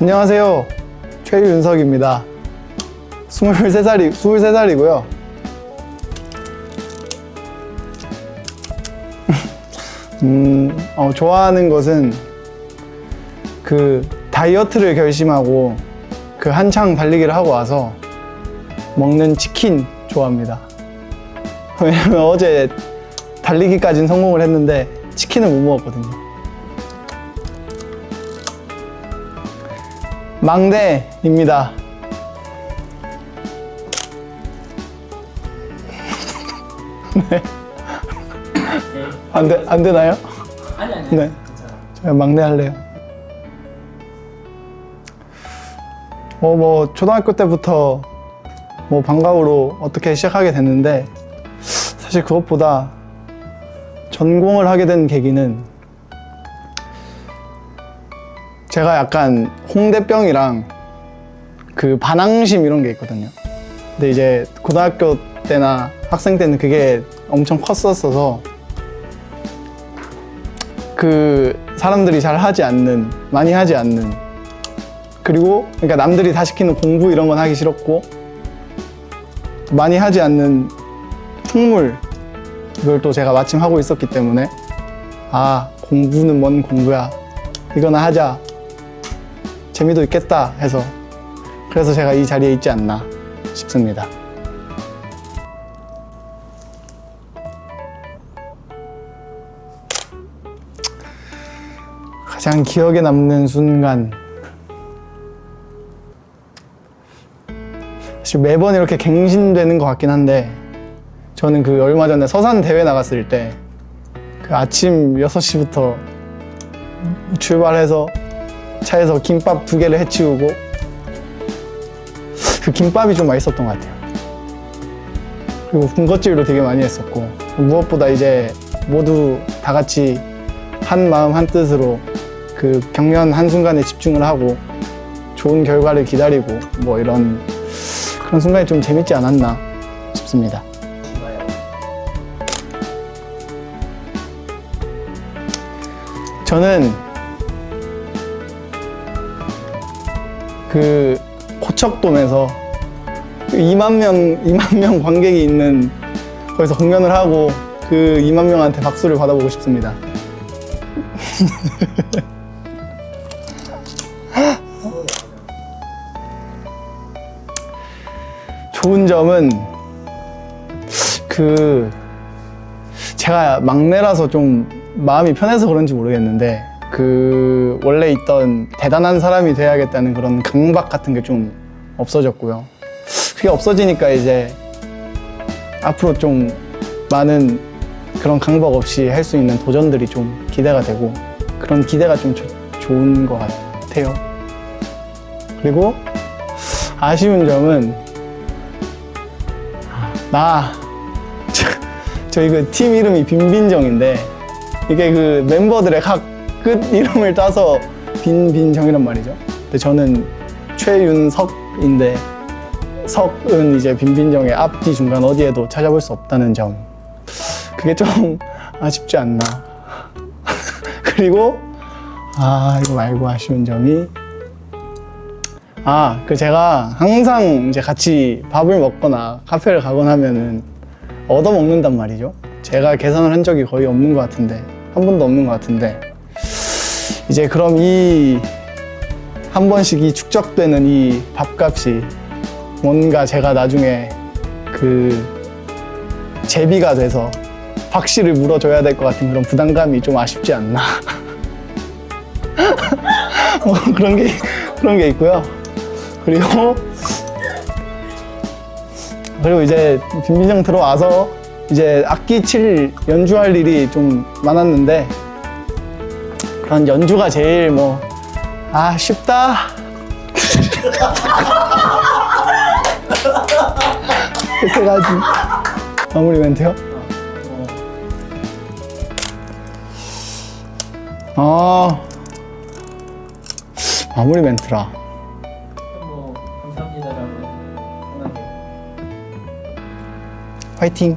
안녕하세요. 최윤석입니다. 23살이, 23살이고요. 음, 어, 좋아하는 것은 그 다이어트를 결심하고 그 한창 달리기를 하고 와서 먹는 치킨 좋아합니다. 왜냐면 어제 달리기까지는 성공을 했는데 치킨을 못 먹었거든요. 망대입니다. 네. 안, 되, 안 되나요? 아니 아니 네. 제가 막내 할래요. 어, 뭐, 초등학교 때부터 뭐, 방과후로 어떻게 시작하게 됐는데, 사실 그것보다 전공을 하게 된 계기는 제가 약간 홍대병이랑 그 반항심 이런 게 있거든요. 근데 이제 고등학교 때나 학생 때는 그게 엄청 컸었어서 그 사람들이 잘 하지 않는 많이 하지 않는. 그리고 그러니까 남들이 다 시키는 공부 이런 건 하기 싫었고 많이 하지 않는 특물 이걸 또 제가 마침 하고 있었기 때문에 아 공부는 뭔 공부야. 이거나 하자 재미도 있겠다 해서 그래서 제가 이 자리에 있지 않나 싶습니다. 가장 기억에 남는 순간 사실 매번 이렇게 갱신되는 것 같긴 한데 저는 그 얼마 전에 서산 대회 나갔을 때 그 아침 6시부터 출발해서 차에서 김밥 두 개를 해치우고 그 김밥이 좀 맛있었던 것 같아요. 그리고 군것질도 되게 많이 했었고 무엇보다 이제 모두 다 같이 한 마음 한 뜻으로 그 경연 한 순간에 집중을 하고 좋은 결과를 기다리고 뭐 이런 그런 순간이 좀 재밌지 않았나 싶습니다. 저는 그 고척돔에서 2만 명, 2만 명 관객이 있는 거기서 공연을 하고 그 2만 명한테 박수를 받아보고 싶습니다. 좋은 점은 그 제가 막내라서 좀 마음이 편해서 그런지 모르겠는데 그 원래 있던 대단한 사람이 돼야겠다는 그런 강박 같은 게 좀 없어졌고요. 그게 없어지니까 이제 앞으로 좀 많은 그런 강박 없이 할 수 있는 도전들이 좀 기대가 되고 그런 기대가 좀 조- 좋은 것 같아요. 그리고 아쉬운 점은 나 저희 그 팀 이름이 빈빈정인데 이게 그 멤버들의 각 끝 이름을 따서 빈빈정이란 말이죠. 근데 저는 최윤석인데 석은 이제 빈빈정의 앞뒤 중간 어디에도 찾아볼 수 없다는 점. 그게 좀 아쉽지 않나. 그리고 아 이거 말고 아쉬운 점이 아 그 제가 항상 이제 같이 밥을 먹거나 카페를 가거나 하면은 얻어 먹는단 말이죠. 제가 계산을 한 적이 거의 없는 것 같은데 한 번도 없는 것 같은데 이제 그럼 이 한 번씩 이 축적되는 이 밥값이 뭔가 제가 나중에 그 제비가 돼서 박씨를 물어줘야 될 것 같은 그런 부담감이 좀 아쉽지 않나 뭐 그런 게 그런 게 있고요. 그리고 그리고 이제 빈빈정 들어와서 이제 악기 칠 연주할 일이 좀 많았는데 그런 연주가 제일 뭐 아 쉽다. 세 가지. 마무리 멘트요? 아 마무리 멘트라. 뭐 감사합니다라고 화이팅